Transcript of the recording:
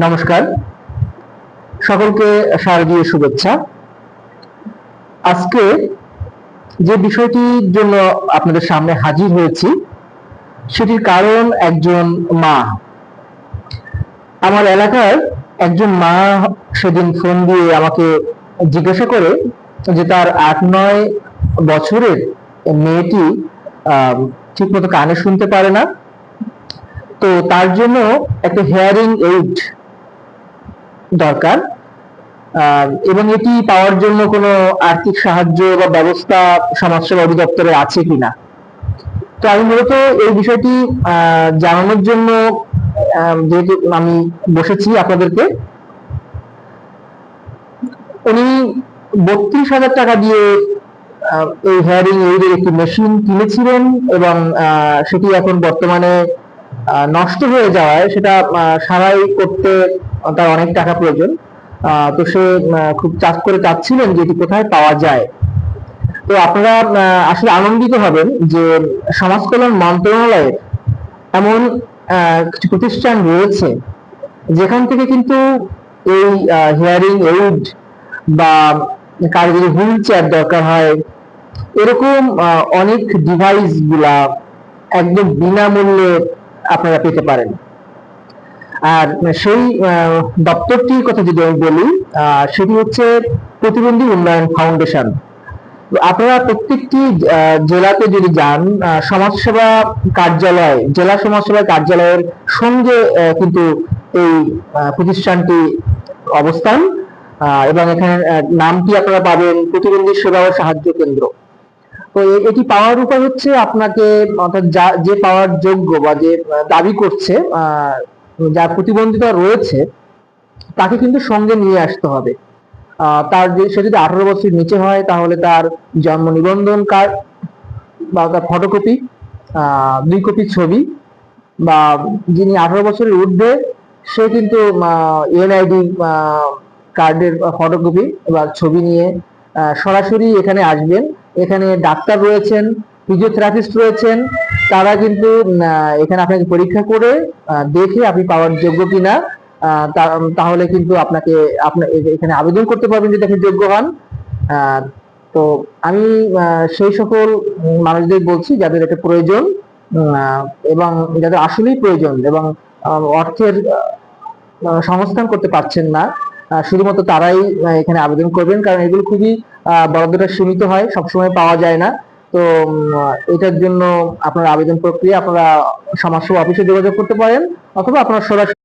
নমস্কার। সকলকে শারদীয় শুভেচ্ছা। আজকে যে বিষয়টির জন্য আপনাদের সামনে হাজির হয়েছি, সেটির কারণ একজন মা। আমার এলাকার একজন মা সেদিন ফোন দিয়ে আমাকে জিজ্ঞাসা করে যে তার আট নয় বছরের মেয়েটি ঠিকমতো কানে শুনতে পারে না। তো তার জন্য একটা হেয়ারিং এইড দরকার। এবং এটি পাওয়ার জন্য কোনো আর্থিক সাহায্য বা ব্যবস্থা সমাজসেবা অধিদপ্তরে আছে কিনা? তো আমি মূলত এই বিষয়টি জানানোর জন্য যেহেতু আমি বসেছি আপনাদেরকে, উনি বত্রিশ হাজার টাকা দিয়ে এই হেয়ারিং এইডের একটি মেশিন কিনেছিলেন এবং সেটি এখন বর্তমানে নষ্ট হয়ে যাওয়ায় সেটা সারাই করতে তার অনেক টাকা প্রয়োজন। তো সে খুব চাষ করে চাচ্ছিলেন যে এটি কোথায় পাওয়া যায়। তো আপনারা আসলে আনন্দিত হবেন যে সমাজ কল্যাণ মন্ত্রণালয়ের এমন কিছু প্রতিষ্ঠান রয়েছে, যেখান থেকে কিন্তু এই হিয়ারিং এইড বা কারও যদি হুইল চেয়ার দরকার হয়। এরকম অনেক ডিভাইসগুলা একদম বিনামূল্যে আপনারা পেতে পারেন। আর সেই দপ্তরটির কথা যদি আমি বলি সেটি হচ্ছে প্রতিবন্ধী উন্নয়ন ফাউন্ডেশন। আপনারা প্রত্যেকটি জেলাতে যদি যান সমাজসেবা কার্যালয়, জেলা সমাজসেবা কার্যালয়ের সঙ্গে কিন্তু এই প্রতিষ্ঠানটি অবস্থান এবং এখানে নামটি আপনারা পাবেন প্রতিবন্ধী সেবা ও সাহায্য কেন্দ্র। তো এটি পাওয়ার উপায় হচ্ছে আপনাকে, অর্থাৎ যা- পাওয়ার যোগ্য বা যে দাবি করছে যার প্রতিবন্ধিতা রয়েছে, তাকে কিন্তু সঙ্গে নিয়ে আসতে হবে। তার যে, সে যদি আঠারো বছর নিচে হয়, তাহলে তার জন্ম নিবন্ধন কার্ড বা তার ফটোকপি দুই কপি ছবি বা যিনি আঠারো বছরের ঊর্ধ্বে, সে কিন্তু ইউএনআইডি কার্ডের ফটোকপি বা ছবি নিয়ে সরাসরি এখানে আসবেন। এখানে ডাক্তার রয়েছেন ফিজিওথেরাপিস্ট রয়েছেন, তারা কিন্তু এখানে আপনাকে পরীক্ষা করে দেখে আপনি পাওয়ার যোগ্য কিনা তাহলে কিন্তু আপনাকে আপনার এখানে আবেদন করতে পারবেন যদি আপনি যোগ্য হন। তো আমি সেই সকল মানুষদের বলছি যাদের এটা প্রয়োজন এবং যাদের আসলেই প্রয়োজন এবং অর্থের সংস্থান করতে পারছেন না শুধুমাত্র তারাই এখানে আবেদন করবেন, কারণ এগুলো খুবই বরাদ্দটা সীমিত হয়, সবসময় পাওয়া যায় না। তো এটার জন্য আপনার আবেদন প্রক্রিয়া আপনারা সমাজসেবা অফিসে যোগাযোগ করতে পারেন অথবা আপনার সরাসরি